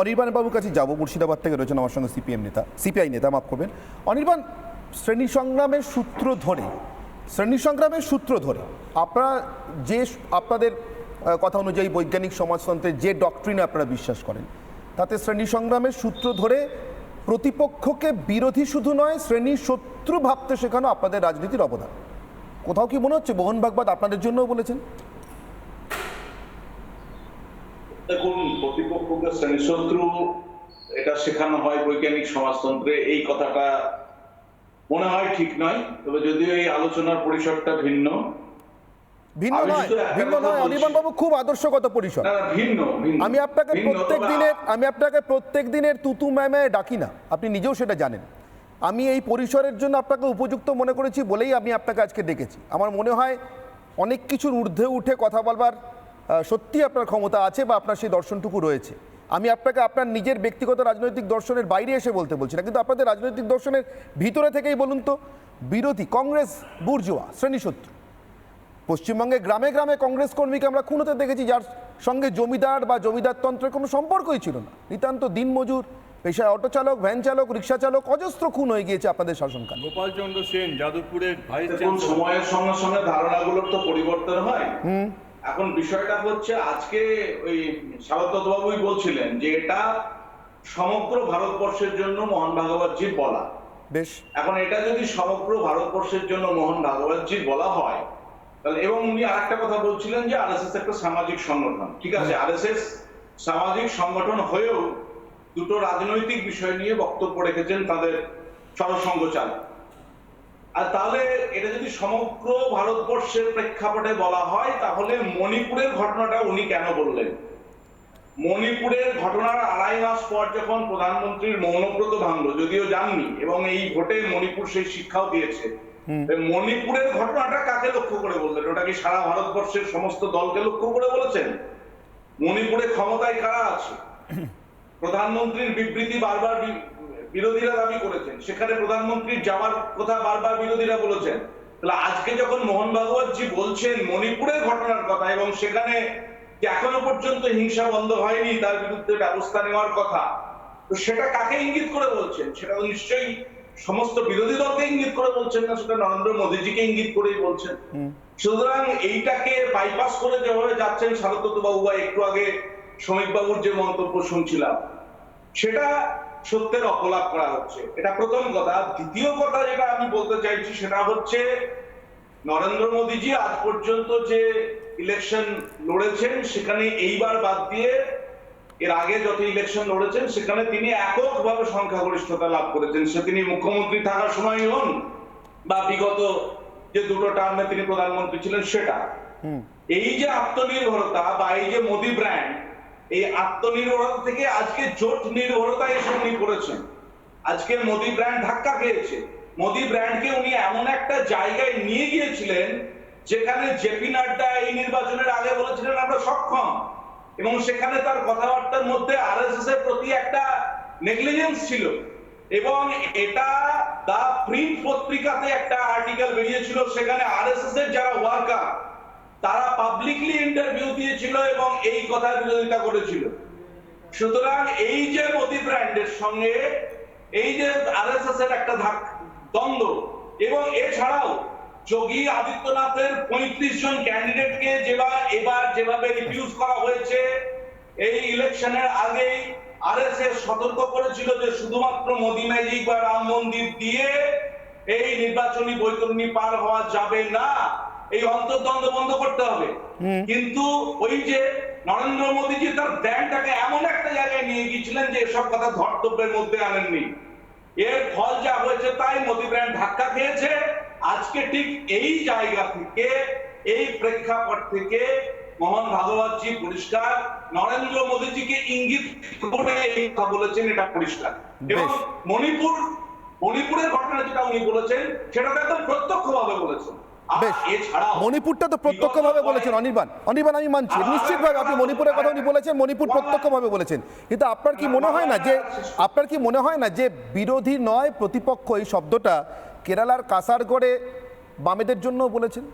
অনির্বাণ বাবুর কাছে যাব, মুর্শিদাবাদ থেকে রয়েছেন আমার সঙ্গে সিপিএম নেতা। সিপিআই নেতা, মাফ করবেন। অনির্বাণ, শ্রেণি সংগ্রামের সূত্র ধরে, শ্রেণি সংগ্রামের সূত্র ধরে আপনারা যে আপনাদের কথা অনুযায়ী বৈজ্ঞানিক সমাজতন্ত্রের যে ডক্ট্রিনে আপনারা বিশ্বাস করেন, তাতে শ্রেণি সংগ্রামের সূত্র ধরে প্রতিপক্ষকে বিরোধী শুধু নয়, শ্রেণি শত্রু ভাবতে শেখানো আপনাদের রাজনীতির অবদান। কোথাও কি মনে হচ্ছে, মোহন আপনাদের জন্যও বলেছেন দেখুন প্রতিপক্ষকে শ্রেণীশত্রু এটা শেখানো হয় বৈজ্ঞানিক সমাজতন্ত্রে এই কথাটা মনে হয় ঠিক নয় তবে যদিও এই আলোচনার পরিসরটা ভিন্ন। ভিন্ন নয় ভিন্ন নয় অনির্বাণ বাবু খুব আদর্শগত পরিসর। ভিন্ন আমি আপনাকে প্রত্যেক দিনের আমি আপনাকে প্রত্যেক দিনের তুতু ম্যামে ডাকি না আপনি নিজেও সেটা জানেন। আমি এই পরিসরের জন্য আপনাকে উপযুক্ত মনে করেছি বলেই আমি আপনাকে আজকে ডেকেছি। আমার মনে হয় অনেক কিছুর ঊর্ধ্বে উঠে কথা বলবার সত্যি আপনার ক্ষমতা আছে বা আপনার সেই দর্শনটুকু রয়েছে। আমি আপনাকে আপনার নিজের ব্যক্তিগত রাজনৈতিক দর্শনের বাইরে এসে বলতে বলছি না কিন্তু আপনাদের রাজনৈতিক দর্শনের ভিতরে থেকেই বলুন তো বিরোধী কংগ্রেস বুর্জোয়া শ্রেণীশত্রু। পশ্চিমবঙ্গে গ্রামে গ্রামে কংগ্রেস কর্মীকে আমরা খুন হতে দেখেছি যার সঙ্গে জমিদার বা জমিদারতন্ত্রের কোনো সম্পর্কই ছিল না। নিতান্ত দিনমজুর পেশায় অটো চালক ভ্যান চালক রিক্সা চালক অজস্র খুন হয়ে গিয়েছে আপনাদের শাসনকালে। গোপালচন্দ্র সেন যাদবপুরের ভাইস সময়ের সঙ্গে সঙ্গে ধারণাগুলোর তো পরিবর্তন হয়। এখন বিষয়টা হচ্ছে আজকে ওই সারদত্ত বাবুই বলছিলেন যে এটা সমগ্র ভারতবর্ষের জন্য মোহন ভাগবতজির বলা। বেশ। এখন এটা যদি সমগ্র ভারতবর্ষের জন্য মোহন ভাগবতজির বলা হয় তাহলে এবং উনি আরেকটা কথা বলছিলেন যে আরএসএস একটা সামাজিক সংগঠন ঠিক আছে? আরএসএস সামাজিক সংগঠন হয়েও দুটো রাজনৈতিক বিষয় নিয়ে বক্তব্য রেখেছেন তাদের সরসঙ্গ চালক। আর তাহলে এটা যদি সমগ্র ভারতবর্ষের প্রেক্ষাপটে বলা হয় তাহলে মণিপুরের ঘটনাটা উনি কেন বললেন? মণিপুরের ঘটনার আড়াই মাস পর যখন প্রধানমন্ত্রীর মৌনব্রত ভাঙলো যদিও জাননি এবং এই ভোটে মণিপুর সেই শিক্ষাও দিয়েছে মণিপুরের ঘটনাটা কাকে লক্ষ্য করে বললেন? ওটা কি সারা ভারতবর্ষের সমস্ত দলকে লক্ষ্য করে বলেছেন? মণিপুরে ক্ষমতায় কারা আছে? প্রধানমন্ত্রীর বিবৃতি বারবার বিরোধীরা দাবি করেছেন। সেখানে প্রধানমন্ত্রীর যাওয়ার কথা বারবার বিরোধীরা বলেছেন। তাহলে আজকে যখন মোহন ভাগবতজি বলছেন মণিপুরের ঘটনার কথা এবং সেখানে যে এখনও পর্যন্ত হিংসা বন্ধ হয়নি তার বিরুদ্ধে ব্যবস্থা নেওয়ার কথা তো সেটা কাকে ইঙ্গিত করে বলছেন? সেটা নিশ্চয়ই সমস্ত বিরোধী দলকে ইঙ্গিত করে বলছেন না সেটা নরেন্দ্র মোদীজিকে ইঙ্গিত করেই বলছেন। সুতরাং এইটাকে বাইপাস করে যেভাবে যাচ্ছেন শারদত্ত বাবু বা একটু আগে শ্রমিক বাবুর যে মন্তব্য শুনছিলাম সেটা সত্যের অপলাপ করা হচ্ছে। এটা প্রথম কথা। দ্বিতীয় কথা যেটা আমি বলতে চাইছি সেটা হচ্ছে নরেন্দ্র মোদীজি আজ পর্যন্ত যে ইলেকশন লড়েছেন সেখানে এইবার বাদ দিয়ে এর আগে যত ইলেকশন লড়েছেন সেখানে তিনি এককভাবে সংখ্যাগরিষ্ঠতা লাভ করেছেন। সে তিনি মুখ্যমন্ত্রী থাকার সময় হন বা বিগত যে দুটো টার্মে তিনি প্রধানমন্ত্রী ছিলেন সেটা। এই যে আত্মনির্ভরতা বা এই যে মোদি ব্র্যান্ড এই আত্মনির্ভরতা থেকে আজকে জোট নির্ভরতা এসে উনি করেছেন আজকে মোদি ব্র্যান্ড ধাক্কা খেয়েছে। মোদি ব্র্যান্ডকে উনি এমন একটা জায়গায় নিয়ে গিয়েছিলেন, যেখানে জেপি নাড্ডা এই নির্বাচনের আগে বলেছিলেন, আমরা সক্ষম। এবং সেখানে তার কথাবার্তার মধ্যে আরএসএস এর প্রতি একটা নেগলিজেন্স ছিল। এবং এটা দা প্রিন্ট পত্রিকাতে একটা আর্টিকেল বেরিয়েছিল, সেখানে আরএসএস এর যারা ওয়ার্কার তারা পাবলিকলি ইন্টারভিউ দিয়েছিল এবং এই কথার বিরোধিতা করেছিল। সুতরাং এই যে মোদি ব্র্যান্ডের সঙ্গে, এই যে আরএসএস এর একটা ধাক- দ্বন্দ্ব, এবং এছাড়াও যোগী আদিত্যনাথের পঁয়ত্রিশ জন ক্যান্ডিডেটকে যেবার এবার যেভাবে রিফিউজ করা হয়েছে, এই ইলেকশনের আগেই আরএসএস সতর্ক করেছিল যে শুধুমাত্র মোদি ম্যাজিক বা রাম মন্দির দিয়ে এই নির্বাচনী বৈতরণী পার হওয়া যাবে না। এই অন্তর্দ্বন্দ্ব বন্ধ করতে হবে। কিন্তু ওই যে নরেন্দ্র মোদীজি তার ব্র্যান্ডটাকে এমন একটা জায়গায় নিয়ে গিয়েছিলেন যে এসব কথা ধর্তব্যের মধ্যে আনেননি। এর ফল যা হয়েছে তাই মোদি ব্র্যান্ড ধাক্কা খেয়েছে। আজকে ঠিক এই জায়গা থেকে এই প্রেক্ষাপট থেকে মোহন ভাগবতজি পরিষ্কার নরেন্দ্র মোদীজিকে ইঙ্গিত করে এই কথা বলেছেন এটা পরিষ্কার। এবং মণিপুর মণিপুরের ঘটনা যেটা উনি বলেছেন সেটা তো একদম প্রত্যক্ষভাবে বলেছেন। বেশ মণিপুরটা তো প্রত্যক্ষভাবে বলেছেন অনির্বাণ। অনির্বাণ আমি মানছি। নিশ্চিতভাবে আপনি মণিপুরের কথা উনি বলেছেন মণিপুর প্রত্যক্ষভাবে বলেছেন। কিন্তু আপনার কি মনে হয় না যে আপনার কি মনে হয় না যে বিরোধী নয় প্রতিপক্ষ এই শব্দটা কেরালার কাসারগড়ে বামেদের জন্য বলেছেন?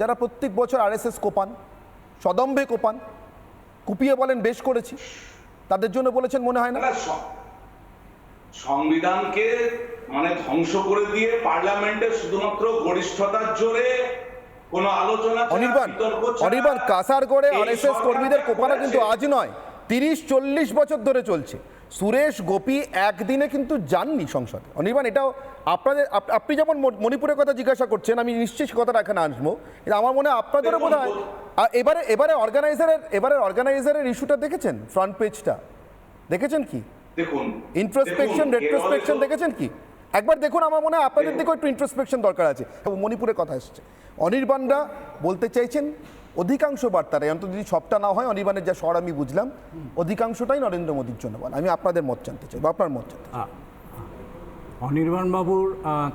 যারা প্রত্যেক বছর আরএসএস কোপান সদম্ভে কোপান কুপিয়ে বলেন বেশ করেছি তাদের জন্য বলেছেন মনে হয় না না, সংবিধানকে মানে ধ্বংস করে দিয়ে পার্লামেন্টে শুধুমাত্র গরিষ্ঠতার জোরে কোন আলোচনা অনির্বাণ অনির্বাণ কাসার করে আরএসএস কর্মীদের কোপানো কিন্তু আজ নয় তিরিশ চল্লিশ বছর ধরে চলছে। সুরেশ গোপী একদিনে কিন্তু যাননি সংসদে। অনির্বাণ এটাও আপনাদের আপনি যেমন মণিপুরের কথা জিজ্ঞাসা করছেন আমি নিশ্চিত সে কথাটা এখানে আসব। কিন্তু আমার মনে হয় আপনাদেরও বোধ হয় এবারে এবারে অর্গানাইজারের এবারে অর্গানাইজারের ইস্যুটা দেখেছেন? ফ্রন্ট পেজটা দেখেছেন কি? দেখুন ইন্ট্রোস্পেকশন রেট্রোস্পেকশন দেখেছেন কি? একবার দেখুন আমার মনে হয় আপনাদের দিকেও একটু ইন্ট্রোস্পেকশন দরকার আছে। এবং মণিপুরের কথা এসছে। অনির্বাণরা বলতে চাইছেন অধিকাংশ বার্তারে অন্তত যদি সবটা না হয় অনির্বাণের যা স্বর আমি বুঝলাম অধিকাংশটাই নরেন্দ্র মোদীর জন্য বল। আমি আপনাদের মত জানতে চাই বা আপনার মত জানতে চাই। অনির্বাণ বাবুর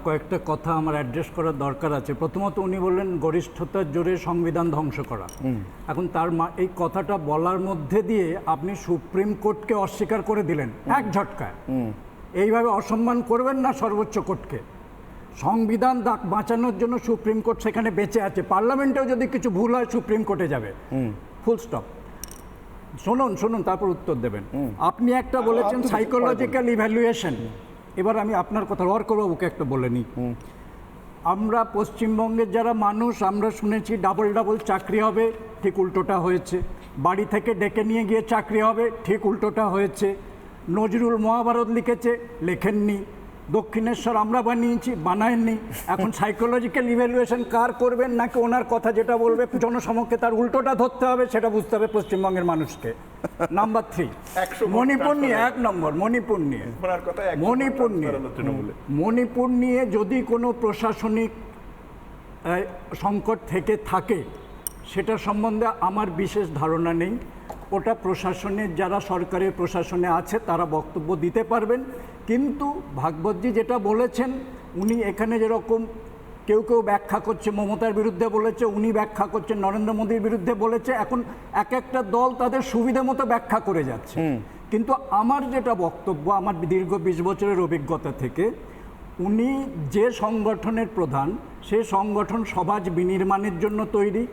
কয়েকটা কথা আমার অ্যাড্রেস করার দরকার আছে। প্রথমত উনি বললেন গরিষ্ঠতার জোরে সংবিধান ধ্বংস করা। এখন তার মা এই কথাটা বলার মধ্যে দিয়ে আপনি সুপ্রিম কোর্টকে অস্বীকার করে দিলেন এক ঝটকায়। এইভাবে অসম্মান করবেন না সর্বোচ্চ কোর্টকে। সংবিধান বাঁচানোর জন্য সুপ্রিম কোর্ট সেখানে বেঁচে আছে। পার্লামেন্টেও যদি কিছু ভুল হয় সুপ্রিম কোর্টে যাবে। ফুল স্টপ শুনুন শুনুন তারপর উত্তর দেবেন। আপনি একটা বলেছেন সাইকোলজিক্যাল ইভ্যালুয়েশন এবার আমি আপনার কথা অর্কবাবুকে একটা বলে নিই। আমরা পশ্চিমবঙ্গের যারা মানুষ আমরা শুনেছি ডাবল ডাবল চাকরি হবে ঠিক উল্টোটা হয়েছে। বাড়ি থেকে ডেকে নিয়ে গিয়ে চাকরি হবে ঠিক উল্টোটা হয়েছে। নজরুল মহাভারত লিখেছে লেখেননি। দক্ষিণেশ্বর আমরা বানিয়েছি বানায়নি এখন সাইকোলজিক্যাল ইভ্যালুয়েশন কার করবেন নাকি ওনার কথা যেটা বলবে জনসমক্ষে তার উল্টোটা ধরতে হবে সেটা বুঝতে হবে পশ্চিমবঙ্গের মানুষকে। নাম্বার থ্রি একশো মণিপুর নিয়ে এক নম্বর মণিপুর নিয়ে মণিপুর নিয়ে। মণিপুর নিয়ে যদি কোনো প্রশাসনিক সংকট থেকে থাকে সেটা সম্বন্ধে আমার বিশেষ ধারণা নেই। ওটা প্রশাসনের যারা সরকারের প্রশাসনে আছে তারা বক্তব্য দিতে পারবেন। কিন্তু ভাগবতজি যেটা বলেছেন উনি এখানে যেরকম কেউ কেউ ব্যাখ্যা করছে মমতার বিরুদ্ধে বলেছে উনি ব্যাখ্যা করছেন নরেন্দ্র মোদীর বিরুদ্ধে বলেছে এখন এক একটা দল তাদের সুবিধা মতো ব্যাখ্যা করে যাচ্ছে। কিন্তু আমার যেটা বক্তব্য আমার দীর্ঘ বিশ বছরের অভিজ্ঞতা থেকে উনি যে সংগঠনের প্রধান সে সংগঠন সমাজ বিনির্মাণের জন্য তৈরি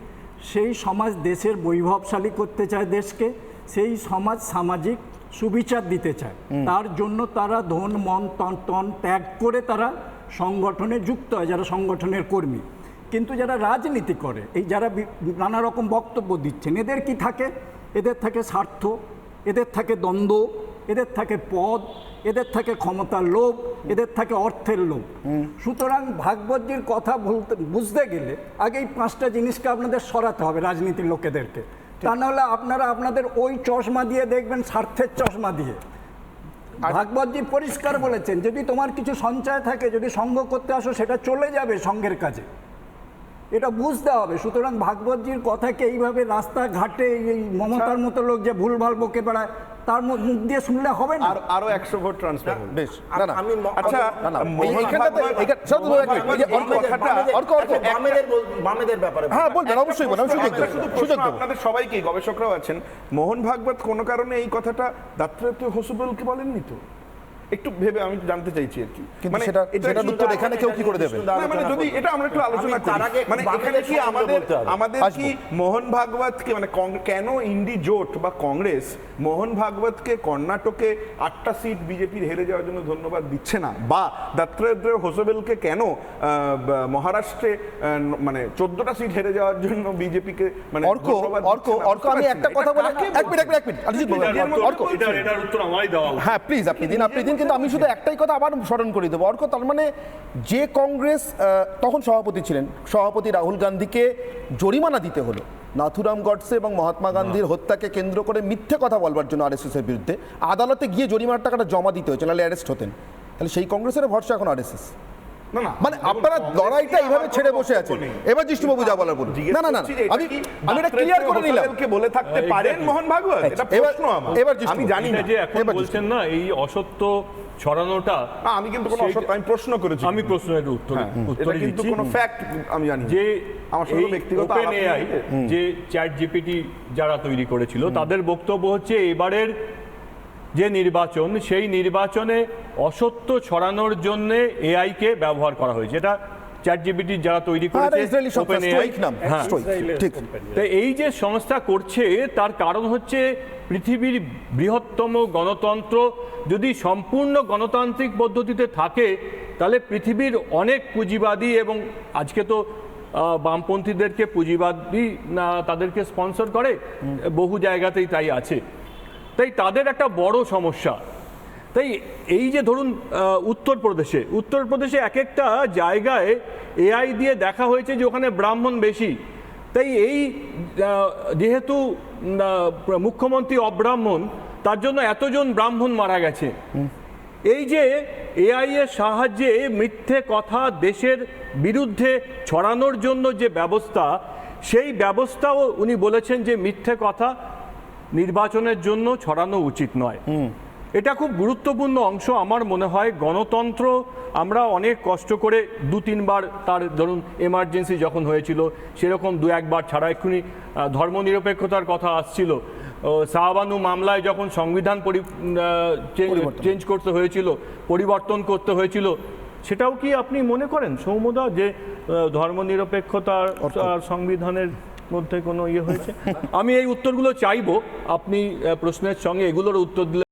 সেই সমাজ দেশের বৈভবশালী করতে চায় দেশকে সেই সমাজ সামাজিক সুবিচার দিতে চায়। তার জন্য তারা ধন মন তন তন ত্যাগ করে তারা সংগঠনে যুক্ত হয় যারা সংগঠনের কর্মী। কিন্তু যারা রাজনীতি করে এই যারা নানা রকম বক্তব্য দিচ্ছেন এদের কি থাকে? এদের থাকে স্বার্থ এদের থাকে দ্বন্দ্ব এদের থাকে পদ এদের থাকে ক্ষমতার লোভ এদের থাকে অর্থের লোভ। সুতরাং ভাগবতজির কথা বলতে বুঝতে গেলে আগে এই পাঁচটা জিনিসকে আপনাদের সরাতে হবে রাজনীতির লোকেদেরকে। তা নাহলে আপনারা আপনাদের ওই চশমা দিয়ে দেখবেন স্বার্থের চশমা দিয়ে। ভাগবতজি পরিষ্কার বলেছেন যদি তোমার কিছু সঞ্চয় থাকে যদি সঙ্গ করতে আসো সেটা চলে যাবে সঙ্গের কাজে। এটা বুঝতে হবে সুতরাং ভাগবতজির কথাকে এইভাবে রাস্তাঘাটে এই মমতার মতো লোক যে ভুলভাল বকে বেড়ায় তার মুখ দিয়ে শুনলে হবে না। আর আরও একশো ভোট ট্রান্সফার বেশ না না। আমি আচ্ছা বামেদের- অর্ক, আচ্ছা, বামেদের ব্যাপারে হ্যাঁ বলবেন অবশ্যই বলবেন সুযোগ শুধু সুযোগ আপনাদের সবাইকে গবেষকরাও আছেন। মোহন ভাগবত কোনো কারণে এই কথাটা দাত্রেয় হসুবলকে বলেননি তো? একটু ভেবে আমি জানতে চাইছি আর কি। কিন্তু সেটা- সেটার উত্তর এখানে কেউ কি করে দেবে? না, মানে যদি এটা আমরা একটু আলোচনা করি আগে মানে এখানে কি আমাদের আমাদের কি মোহন ভাগবতকে মানে কেন ইন্ডি জোট বা কংগ্রেস মোহন ভাগবতকে কর্ণাটকে আটটা সিট বিজেপির হেরে যাওয়ার জন্য ধন্যবাদ দিচ্ছে না? বা দাত্রেয় হোসেবেলকে কেন মহারাষ্ট্রে আহ, মানে চোদ্দটা সিট হেরে যাওয়ার জন্য বিজেপিকে মানে অর্ক অর্ক অর্ক আমি একটা কথা বলে এক মিনিট এক মিনিট অরিজিৎ অর্ক। এটা এটার উত্তর আমারই দেওয়া হ্যাঁ প্লিজ আপনি দিন আপনি দিন কিন্তু আমি শুধু একটাই কথা আবার স্মরণ করে দেবো। অর্ক তার মানে যে কংগ্রেস তখন সভাপতি ছিলেন। সভাপতি রাহুল গান্ধীকে জরিমানা দিতে হলো। নাথুরাম গডসে এবং মহাত্মা গান্ধীর হত্যাকে কেন্দ্র করে মিথ্যে কথা বলবার জন্য আরএসএসের বিরুদ্ধে আদালতে গিয়ে জরিমানার টাকাটা জমা দিতে হয়েছে নাহলে অ্যারেস্ট হতেন। তাহলে সেই কংগ্রেসের ভরসা এখন আরএসএস। না না মানে আপনারা লড়াইটা এইভাবে ছেড়ে বসে আছেন। এবার জিষ্ণুবাবু যা বলার বলুন। না না না আমি আমি এটা ক্লিয়ার করে নিলাম। হোসেনকে বলে থাকতে পারেন মোহন ভাগবত? এটা প্রশ্ন আমার। এবার আমি জানি না। যে এখন বলছেন না এই অসত্য ছড়ানোটা আমি কিন্তু কোনো অসত্য আমি প্রশ্ন করেছি। আমি প্রশ্নের উত্তর হ্যাঁ, এটা উত্তরই কিন্তু কোনো ফ্যাক্ট আমি জানি যে আমার সঙ্গে ব্যক্তিগত আলাপ যে চ্যাট জিপিটি যারা তৈরি করেছিল তাদের বক্তব্য হচ্ছে এবারের যে নির্বাচন সেই নির্বাচনে অসত্য ছড়ানোর জন্য এআইকে ব্যবহার করা হয়েছে। এটা চ্যাট জিবিটি যারা তৈরি হ্যাঁ, করেছে হ্যাঁ। তো এই যে সংস্থা করছে তার কারণ হচ্ছে পৃথিবীর বৃহত্তম গণতন্ত্র যদি সম্পূর্ণ গণতান্ত্রিক পদ্ধতিতে থাকে তাহলে পৃথিবীর অনেক পুঁজিবাদী এবং আজকে তো বামপন্থীদেরকে পুঁজিবাদী না তাদেরকে স্পন্সর করে বহু জায়গাতেই তাই আছে। তাই তাদের একটা বড় সমস্যা। তাই এই যে ধরুন উত্তরপ্রদেশে উত্তরপ্রদেশে এক একটা জায়গায় এআই দিয়ে দেখা হয়েছে যে ওখানে ব্রাহ্মণ বেশি। তাই এই যেহেতু মুখ্যমন্ত্রী অব্রাহ্মণ তার জন্য এতজন ব্রাহ্মণ মারা গেছে। এই যে এআই এর সাহায্যে মিথ্যে কথা দেশের বিরুদ্ধে ছড়ানোর জন্য যে ব্যবস্থা সেই ব্যবস্থাও উনি বলেছেন যে মিথ্যে কথা নির্বাচনের জন্য ছড়ানো উচিত নয়। এটা খুব গুরুত্বপূর্ণ অংশ আমার মনে হয়। গণতন্ত্র আমরা অনেক কষ্ট করে দু তিনবার তার ধরুন এমার্জেন্সি যখন হয়েছিল সেরকম দু একবার ছাড়া এক্ষুনি ধর্মনিরপেক্ষতার কথা আসছিল। শাহবানু মামলায় যখন সংবিধান চেঞ্জ করতে হয়েছিল পরিবর্তন করতে হয়েছিল সেটাও কি আপনি মনে করেন সৌমদা যে ধর্মনিরপেক্ষতার সংবিধানের মধ্যে কোনো ইয়ে হয়েছে? আমি এই উত্তরগুলো চাইব। আপনি প্রশ্নের সঙ্গে এগুলোর উত্তর দিলে